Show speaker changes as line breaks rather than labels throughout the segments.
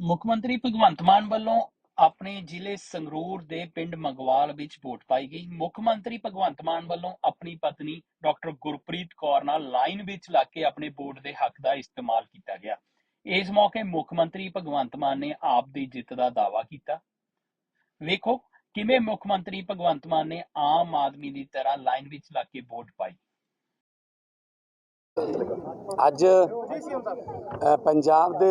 ਮੁੱਖ ਮੰਤਰੀ ਭਗਵੰਤ ਮਾਨ ਵੱਲੋਂ ਆਪਣੇ ਜ਼ਿਲ੍ਹੇ ਸੰਗਰੂਰ ਦੇ ਪਿੰਡ ਮੰਗਵਾਲ ਵਿੱਚ ਵੋਟ ਪਾਈ ਗਈ। ਮੁੱਖ ਮੰਤਰੀ ਭਗਵੰਤ ਮਾਨ ਵੱਲੋਂ ਆਪਣੀ ਪਤਨੀ ਡਾਕਟਰ ਗੁਰਪ੍ਰੀਤ ਕੌਰ ਨਾਲ ਲਾਈਨ ਵਿੱਚ ਲੱਗ ਕੇ ਆਪਣੇ ਵੋਟ ਦੇ ਹੱਕ ਦਾ ਇਸਤੇਮਾਲ ਕੀਤਾ ਗਿਆ। ਇਸ ਮੌਕੇ ਮੁੱਖ ਮੰਤਰੀ ਭਗਵੰਤ ਮਾਨ ਨੇ ਆਪ ਦੀ ਜਿੱਤ ਦਾ ਦਾਅਵਾ ਕੀਤਾ। ਵੇਖੋ ਕਿਵੇਂ ਮੁੱਖ ਮੰਤਰੀ ਭਗਵੰਤ ਮਾਨ ਨੇ ਆਮ ਆਦਮੀ ਦੀ ਤਰ੍ਹਾਂ ਲਾਈਨ ਵਿੱਚ ਲਾ ਕੇ ਵੋਟ ਪਾਈ।
ਅੱਜ ਪੰਜਾਬ ਦੇ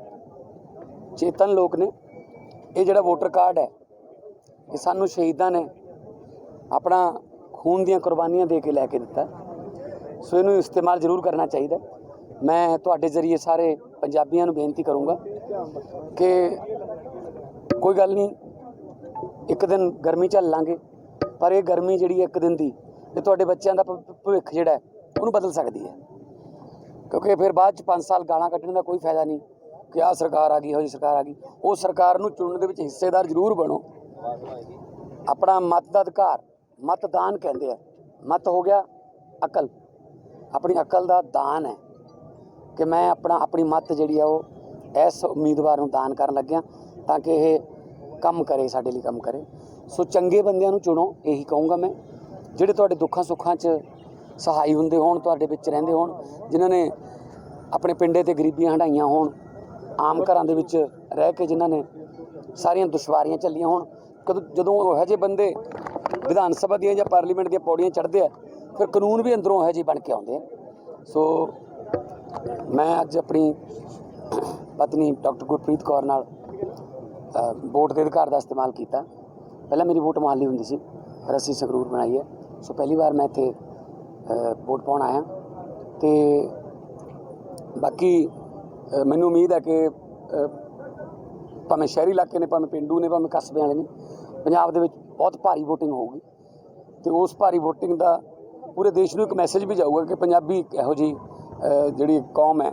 ਚੇਤਨ ਲੋਕ ਨੇ। ਇਹ ਜਿਹੜਾ ਵੋਟਰ ਕਾਰਡ ਹੈ, ਇਹ ਸਾਨੂੰ ਸ਼ਹੀਦਾਂ ਨੇ ਆਪਣਾ ਖੂਨ ਦੀਆਂ ਕੁਰਬਾਨੀਆਂ ਦੇ ਕੇ ਲੈ ਕੇ ਦਿੱਤਾ। ਸੋ ਇਹਨੂੰ ਇਸਤੇਮਾਲ ਜ਼ਰੂਰ ਕਰਨਾ ਚਾਹੀਦਾ ਮੈਂ ਤੁਹਾਡੇ ਜ਼ਰੀਏ ਸਾਰੇ ਪੰਜਾਬੀਆਂ ਨੂੰ ਬੇਨਤੀ ਕਰੂੰਗਾ ਕਿ ਕੋਈ ਗੱਲ ਨਹੀਂ, ਇੱਕ ਦਿਨ ਗਰਮੀ ਝੱਲ ਲਾਂਗੇ, ਪਰ ਇਹ ਗਰਮੀ ਜਿਹੜੀ ਹੈ ਇੱਕ ਦਿਨ ਦੀ, ਇਹ ਤੁਹਾਡੇ ਬੱਚਿਆਂ ਦਾ ਭ- ਭਵਿੱਖ ਜਿਹੜਾ ਉਹਨੂੰ ਬਦਲ ਸਕਦੀ ਹੈ। ਕਿਉਂਕਿ ਫਿਰ ਬਾਅਦ ਚ 5 ਸਾਲ ਗਾਲਾਂ ਕੱਢਣ ਦਾ ਕੋਈ ਫਾਇਦਾ ਨਹੀਂ। ਕਿ ਆਹ ਸਰਕਾਰ ਆ ਗਈ ਹੋ ਜੀ ਸਰਕਾਰ ਆ ਗਈ। ਉਹ ਸਰਕਾਰ ਨੂੰ ਚੁਣਨ ਦੇ ਵਿੱਚ ਹਿੱਸੇਦਾਰ ਜ਼ਰੂਰ ਬਣੋ। ਆਪਣਾ ਮਤ ਦਾ ਅਧਿਕਾਰ, ਮਤਦਾਨ ਕਹਿੰਦੇ ਆ। ਮਤ ਹੋ ਗਿਆ ਅਕਲ। ਆਪਣੀ ਅਕਲ ਦਾ ਦਾਨ ਹੈ ਕਿ ਮੈਂ ਆਪਣਾ, ਆਪਣੀ ਮਤ ਜਿਹੜੀ ਆ ਉਹ ਇਸ ਉਮੀਦਵਾਰ ਨੂੰ ਦਾਨ ਕਰਨ ਲੱਗਿਆ ਤਾਂ ਕਿ ਇਹ ਕੰਮ ਕਰੇ, ਸਾਡੇ ਲਈ ਕੰਮ ਕਰੇ। ਸੋ ਚੰਗੇ ਬੰਦਿਆਂ ਨੂੰ ਚੁਣੋ, ਇਹੀ ਕਹੂੰਗਾ ਮੈਂ। ਜਿਹੜੇ ਤੁਹਾਡੇ ਦੁੱਖਾਂ ਸੁੱਖਾਂ 'ਚ ਸਹਾਈ ਹੁੰਦੇ ਹੋਣ, ਤੁਹਾਡੇ ਵਿੱਚ ਰਹਿੰਦੇ ਹੋਣ, ਜਿਨ੍ਹਾਂ ਨੇ ਆਪਣੇ ਪਿੰਡੇ ਤੇ ਗਰੀਬੀਆਂ ਹੰਢਾਈਆਂ ਹੋਣ ਆਮ ਘਰਾਂ ਦੇ ਵਿੱਚ ਰਹਿ ਕੇ ਜਿਨ੍ਹਾਂ ਨੇ ਸਾਰੀਆਂ ਦੁਸ਼ਵਾਰੀਆਂ ਝੱਲੀਆਂ ਹੋਣ, ਕਦੋਂ ਜਦੋਂ ਉਹ ਇਹੋ ਜਿਹੇ ਬੰਦੇ ਵਿਧਾਨ ਸਭਾ ਦੀਆਂ ਜਾਂ ਪਾਰਲੀਮੈਂਟ ਦੀਆਂ ਪੌੜੀਆਂ ਚੜ੍ਹਦੇ ਆ, ਫਿਰ ਕਾਨੂੰਨ ਵੀ ਅੰਦਰੋਂ ਇਹੋ ਜਿਹੇ ਬਣ ਕੇ ਆਉਂਦੇ ਆ। ਸੋ ਮੈਂ ਅੱਜ ਆਪਣੀ ਪਤਨੀ ਡਾਕਟਰ ਗੁਰਪ੍ਰੀਤ ਕੌਰ ਨਾਲ ਵੋਟ ਦੇ ਅਧਿਕਾਰ ਦਾ ਇਸਤੇਮਾਲ ਕੀਤਾ। ਪਹਿਲਾਂ ਮੇਰੀ ਵੋਟ ਮਾਲੀ ਹੁੰਦੀ ਸੀ ਪਰ ਅਸੀਂ ਸੰਗਰੂਰ ਬਣਾਈ ਹੈ। ਸੋ ਪਹਿਲੀ ਵਾਰ ਮੈਂ ਇੱਥੇ ਵੋਟ ਪਾਉਣ ਆਇਆ। ਤੇ ਬਾਕੀ ਮੈਨੂੰ ਉਮੀਦ ਹੈ ਕਿ ਭਾਵੇਂ ਸ਼ਹਿਰੀ ਇਲਾਕੇ ਨੇ, ਭਾਵੇਂ ਪਿੰਡੂ ਨੇ, ਭਾਵੇਂ ਕਸਬੇ ਵਾਲੇ ਨੇ, ਪੰਜਾਬ ਦੇ ਵਿੱਚ ਬਹੁਤ ਭਾਰੀ VOTING ਹੋਊਗੀ। ਤੇ ਉਸ ਭਾਰੀ VOTING ਦਾ ਪੂਰੇ ਦੇਸ਼ ਨੂੰ ਇੱਕ ਮੈਸੇਜ ਵੀ ਜਾਊਗਾ ਕਿ ਪੰਜਾਬੀ ਇੱਕ ਇਹੋ ਜਿਹੀ ਜਿਹੜੀ ਕੌਮ ਹੈ,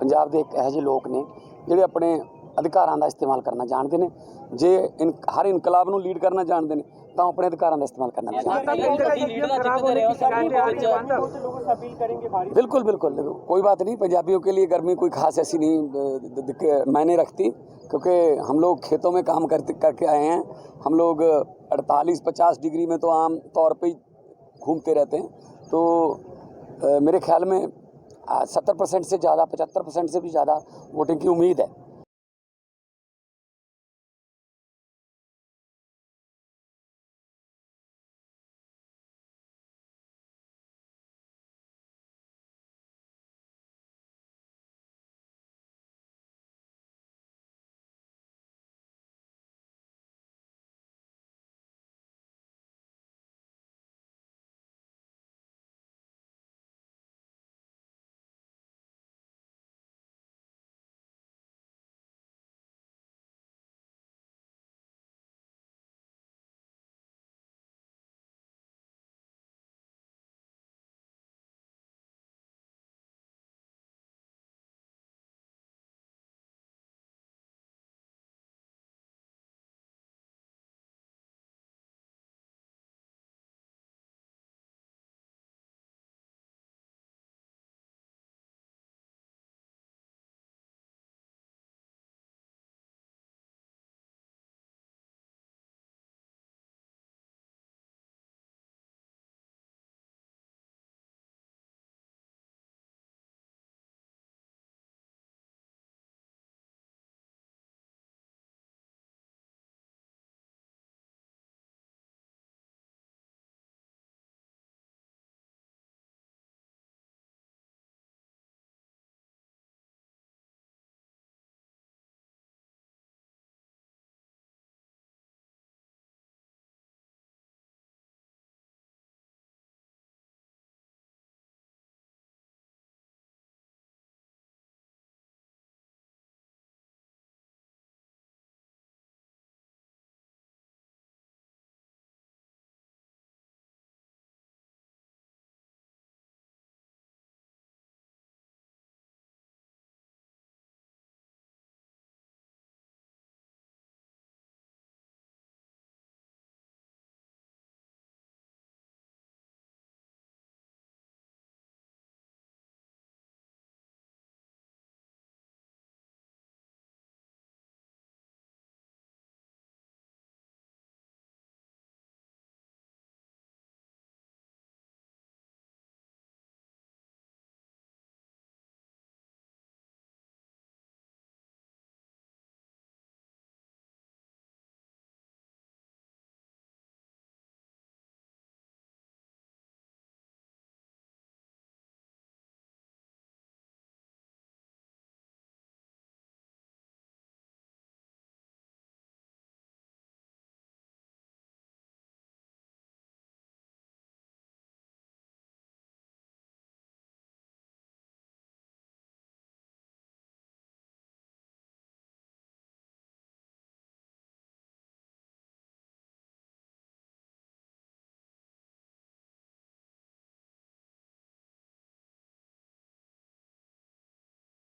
ਪੰਜਾਬ ਦੇ ਇੱਕ ਇਹੋ ਜਿਹੇ ਲੋਕ ਨੇ, ਜਿਹੜੇ ਆਪਣੇ ਅਧਿਕਾਰਾਂ ਦਾ ਇਸਤੇਮਾਲ ਕਰਨਾ ਜਾਣਦੇ ਨੇ ਜੇ ਇਨ ਹਰ ਇਨਕਲਾਬ ਨੂੰ ਲੀਡ ਕਰਨਾ ਜਾਣਦੇ ਨੇ ਤਾਂ ਉਹ ਆਪਣੇ ਅਧਿਕਾਰਾਂ ਦਾ ਇਸਤੇਮਾਲ ਕਰਨਾ ਵੀ ਜਾਣਦੇ ਨੇ बिल्कुल बिल्कुल देखो, कोई बात नहीं पंजाबियों के लिए गर्मी कोई खास ऐसी नहीं अ, द- द- द- मायने रखती क्योंकि हम लोग खेतों में काम करते करके आए हैं हम लोग 48-50 डिग्री में तो आम तौर पे ही घूमते रहते हैं तो अ, मेरे ख्याल में सत्तर परसेंट से ज़्यादा पचहत्तर परसेंट से भी ज़्यादा वोटिंग की उम्मीद है